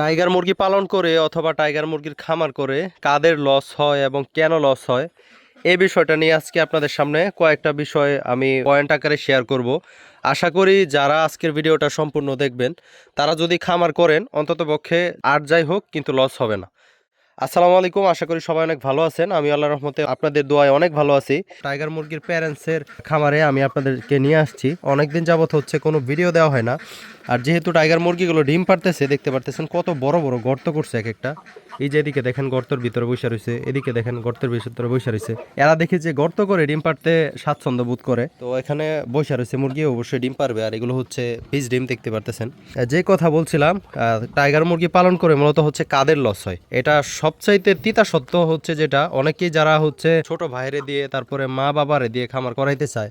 Tiger মুরগি পালন করে অথবা টাইগার মুরগির খামার করে কাদের লস হয় এবং কেন লস হয় এই বিষয়টা নিয়ে আজকে আপনাদের সামনে কয়েকটা বিষয় আমি পয়েন্ট আকারে শেয়ার করব। আশা করি যারা আজকের ভিডিওটা সম্পূর্ণ দেখবেন, তারা যদি খামার করেন, অন্ততপক্ষে আর যাই হোক, কিন্তু লস হবে না। আসসালামু আলাইকুম, আশা করি সবাই অনেক ভালো আছেন। আমি আল্লাহ রহমতে আপনাদের দোয়ায় অনেক ভালো আছি। টাইগার মুরগির প্যারেন্টসের খামারে আমি আপনাদেরকে নিয়ে আসছি। অনেকদিন যাবত হচ্ছে, কোনো ভিডিও দেওয়া হয় না। আর যেহেতু টাইগার মুরগিগুলো ডিম পারতেছে দেখতে পারতেছেন কত বড় বড় গর্ত করছে এক একটা। এই যে এদিকে দেখেন গর্তের ভিতরে বসে রয়েছে, এদিকে দেখেন গর্তের ভিতরে বসে রয়েছে। এরা দেখে যে গর্ত করে ডিম পারতে স্বাচ্ছন্দ্য বোধ করে। তো এখানে বসে রয়েছে মুরগি, অবশ্যই ডিম পারবে আর এগুলো হচ্ছে বীজ ডিম, দেখতে পারতেছেন। যে কথা বলছিলাম টাইগার মুরগি পালন করে মূলত হচ্ছে কাদের লস হয়? এটা সবচাইতে তিতা সত্য হচ্ছে যেটা, অনেকেই যারা হচ্ছে ছোট ভাইরে দিয়ে, তারপরে মা বাবারে দিয়ে খামার করাইতে চায়,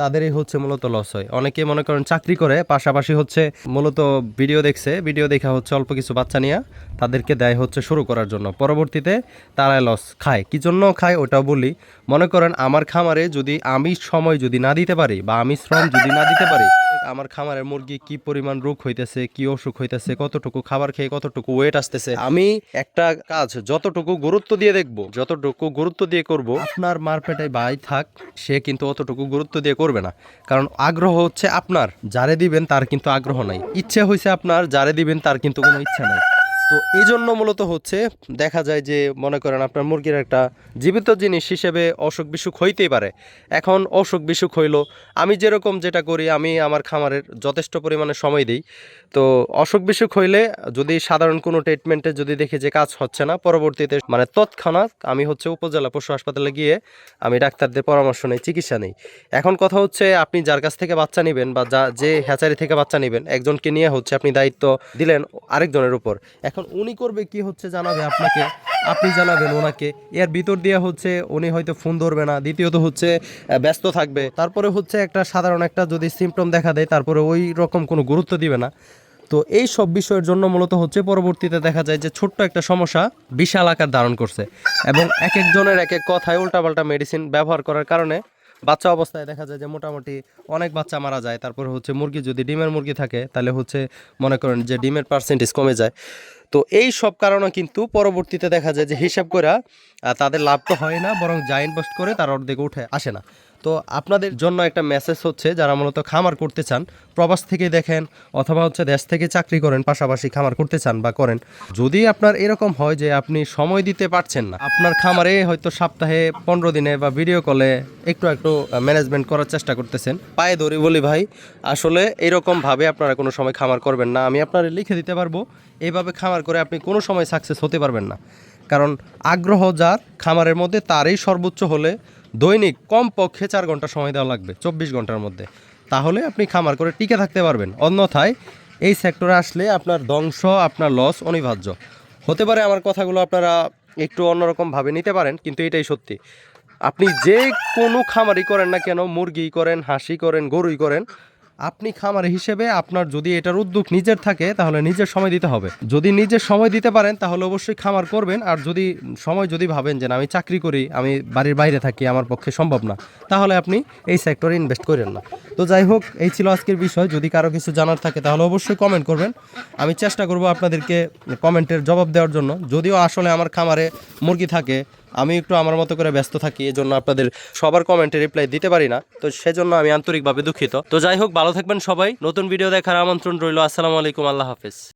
তাদেরই হচ্ছে মূলত লস হয়। অনেকে মনে করেন চাকরি করে, পাশাপাশি হচ্ছে মূলত ভিডিও দেখছে ভিডিও দেখা হচ্ছে অল্প কিছু বাচ্চা নিয়ে, তাদেরকে দেয় হচ্ছে শুরু করার জন্য। পরবর্তীতে তারাই লস খায়। কি জন্য খায় ওটাও বলি, মনে করেন আমার খামারে যদি আমি সময় যদি না দিতে পারি বা আমি শ্রম যদি না দিতে পারি আমার খামারের মুরগি কি পরিমাণ রোগ হইতেছে, কি অসুখ হইতেছে, কতটুকু খাবার খেয়ে কতটুকু ওয়েট আসতেছে, আমি একটা কাজ যতটুকু গুরুত্ব দিয়ে দেখব, যতটুকু গুরুত্ব দিয়ে করব, আপনার মারপেটাই ভাই থাক, সে কিন্তু অতটুকু গুরুত্ব দিয়ে করবে না। কারণ আগ্রহ হচ্ছে আপনার, যারে দিবেন তার কিন্তু আগ্রহ নাই। ইচ্ছে হয়েছে আপনার, যারে দিবেন তার কিন্তু কোনো ইচ্ছা নাই। তো এই জন্য মূলত হচ্ছে, দেখা যায় যে মনে করেন আপনার মুরগির একটা জীবিত জিনিস হিসেবে অসুখ বিসুখ হইতেই পারে। এখন অসুখ বিসুখ হইল, আমি যেরকম যেটা করি, আমি আমার খামারের যথেষ্ট পরিমাণে সময় দিই। তো অসুখ বিসুখ হইলে যদি সাধারণ কোনো ট্রিটমেন্টে যদি দেখি যে কাজ হচ্ছে না, পরবর্তীতে মানে তৎক্ষণাৎ আমি হচ্ছে উপজেলা পশু হাসপাতালে গিয়ে আমি ডাক্তারদের পরামর্শ নেই, চিকিৎসা নেই। এখন কথা হচ্ছে, আপনি যার কাছ থেকে বাচ্চা নেবেন বা যা, যে হ্যাচারি থেকে বাচ্চা নেবেন, একজনকে নিয়ে হচ্ছে আপনি দায়িত্ব দিলেন আরেকজনের উপর। এখন উনি করবে কি হচ্ছে জানাবে আপনাকে? আপনি জানাবেন ওনাকে। এর ভিতর দিয়ে হচ্ছে উনি হয়তো ফোন ধরবে না। দ্বিতীয়ত হচ্ছে ব্যস্ত থাকবে। তারপরে হচ্ছে একটা সাধারণ একটা যদি সিমটম দেখা দেয়, তারপরে ওই রকম কোনো গুরুত্ব দিবে না। তো এই সব বিষয়ের জন্য মূলত হচ্ছে পরবর্তীতে দেখা যায় যে ছোট্ট একটা সমস্যা বিশাল আকার ধারণ করছে। এবং এক একজনের এক এক কথায় উল্টাপাল্টা মেডিসিন ব্যবহার করার কারণে বাচ্চা অবস্থায় দেখা যায় যে মোটামুটি অনেক বাচ্চা মারা যায়। তারপরে হচ্ছে মুরগি যদি ডিমের মুরগি থাকে, তাহলে হচ্ছে মনে করেন যে ডিমের পার্সেন্টেজ কমে যায়। তো এই সব কারণে কিন্তু পরবর্তীতে দেখা যায় যে হিসাব করা তাদের লাভ তো হয় না, বরং জায়েন্ট ইনভেস্ট করে তার অর্ধেক উঠে, আসে না। তো আপনাদের জন্য একটা মেসেজ হচ্ছে, যারা মূলত খামার করতে চান, প্রবাস থেকে দেখেন অথবা হচ্ছে দেশ থেকে চাকরি করেন, পাশাপাশি খামার করতে চান বা করেন, যদি আপনার এরকম হয় যে আপনি সময় দিতে পারছেন না, আপনার খামারে হয়তো সপ্তাহে পনেরো দিনে বা ভিডিও কলে একটু একটু ম্যানেজমেন্ট করার চেষ্টা করতেছেন। পায়ে ধরি বলি ভাই, আসলে এরকম ভাবে আপনারা কোনো সময় খামার করবেন না। আমি আপনার লিখে দিতে পারব এইভাবে খামার করে আপনি কোনো সময় সাকসেস হতে পারবেন না। কারণ আগ্রহ যার, খামারের মধ্যে তারই সর্বোচ্চ হলে দৈনিক কমপক্ষে চার ঘণ্টা সময় দেওয়া লাগবে, চব্বিশ ঘণ্টার মধ্যে। তাহলে আপনি খামার করে টিকে থাকতে পারবেন। অন্যথায় এই সেক্টরে আসলে আপনার ধ্বংস, আপনার লস অনিবার্য। হতে পারে আমার কথাগুলো আপনারা একটু অন্যরকমভাবে নিতে পারেন, কিন্তু এটাই সত্যি। আপনি যে কোনো খামারই করেন না কেন মুরগি করেন হাঁসি করেন, গরুই করেন আপনি খামার হিসেবে আপনার যদি এটার উদ্যোগ নিজের থাকে, তাহলে নিজের সময় দিতে হবে। যদি নিজের সময় দিতে পারেন, তাহলে অবশ্যই খামার করবেন। আর যদি সময় যদি ভাবেন যে আমি চাকরি করি, আমি বাড়ির বাইরে থাকি, আমার পক্ষে সম্ভব না, তাহলে আপনি এই সেক্টরে ইনভেস্ট করেন না। তো যাই হোক, এই ছিল আজকের বিষয়। যদি কারও কিছু জানার থাকে, তাহলে অবশ্যই কমেন্ট করবেন। আমি চেষ্টা করব আপনাদেরকে কমেন্টের জবাব দেওয়ার জন্য। যদিও আসলে আমার খামারে মুরগি থাকে আমি একটু আমার মতো করে ব্যস্ত থাকি এই জন্য আপনাদের সবার কমেন্টে রিপ্লাই দিতে পারি না। তো সেজন্য আমি আন্তরিকভাবে দুঃখিত। তো যাই হোক, ভালো থাকবেন সবাই। নতুন ভিডিও দেখার আমন্ত্রণ রইল। আসসালামু আলাইকুম, আল্লাহ হাফেজ।